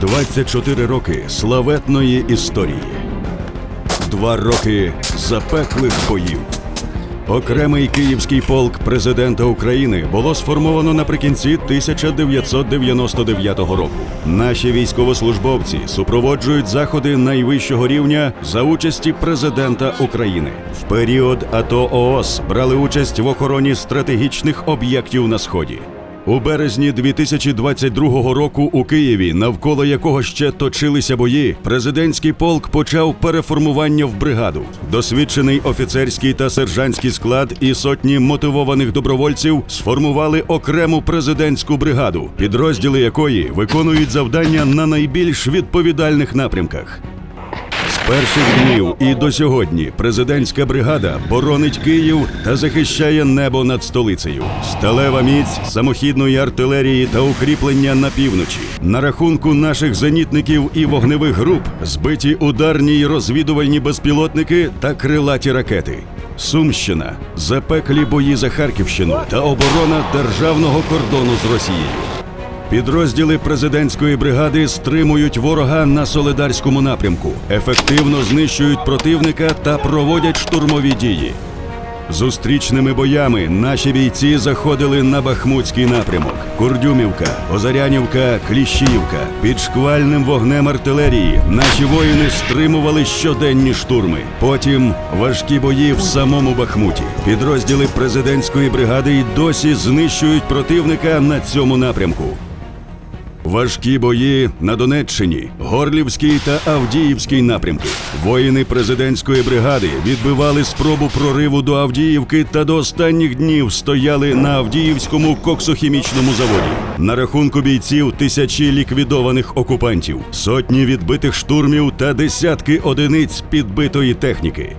24 роки славетної історії. Два роки запеклих боїв. Окремий київський полк президента України було сформовано наприкінці 1999 року. Наші військовослужбовці супроводжують заходи найвищого рівня за участі президента України. В період АТО ООС брали участь в охороні стратегічних об'єктів на сході. У березні 2022 року у Києві, навколо якого ще точилися бої, президентський полк почав переформування в бригаду. Досвідчений офіцерський та сержантський склад і сотні мотивованих добровольців сформували окрему президентську бригаду, підрозділи якої виконують завдання на найбільш відповідальних напрямках. Перших днів і до сьогодні президентська бригада боронить Київ та захищає небо над столицею. Сталева міць самохідної артилерії та укріплення на півночі. На рахунку наших зенітників і вогневих груп збиті ударні й розвідувальні безпілотники та крилаті ракети. Сумщина, запеклі бої за Харківщину та оборона державного кордону з Росією. Підрозділи президентської бригади стримують ворога на Солидарському напрямку, ефективно знищують противника та проводять штурмові дії. Зустрічними боями наші бійці заходили на Бахмутський напрямок: Курдюмівка, Озарянівка, Кліщіївка. Під шквальним вогнем артилерії наші воїни стримували щоденні штурми. Потім важкі бої в самому Бахмуті. Підрозділи президентської бригади й досі знищують противника на цьому напрямку. Важкі бої на Донеччині, Горлівський та Авдіївський напрямки. Воїни президентської бригади відбивали спробу прориву до Авдіївки та до останніх днів стояли на Авдіївському коксохімічному заводі. На рахунку бійців тисячі ліквідованих окупантів, сотні відбитих штурмів та десятки одиниць підбитої техніки.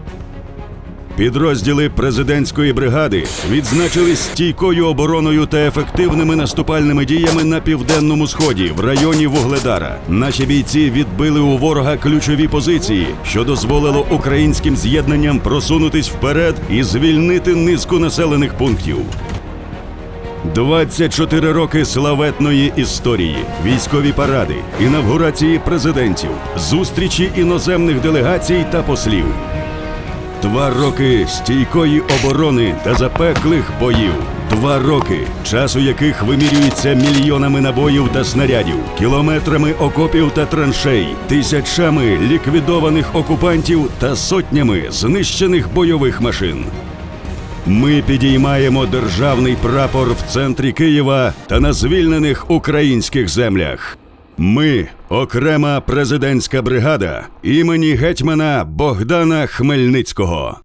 Підрозділи президентської бригади відзначились стійкою обороною та ефективними наступальними діями на південному сході в районі Вугледара. Наші бійці відбили у ворога ключові позиції, що дозволило українським з'єднанням просунутись вперед і звільнити низку населених пунктів. 24 роки славетної історії, військові паради, інавгурації президентів, зустрічі іноземних делегацій та послів. Два роки стійкої оборони та запеклих боїв. Два роки, часу яких вимірюється мільйонами набоїв та снарядів, кілометрами окопів та траншей, тисячами ліквідованих окупантів та сотнями знищених бойових машин. Ми підіймаємо державний прапор в центрі Києва та на звільнених українських землях. Ми окрема президентська бригада імені гетьмана Богдана Хмельницького.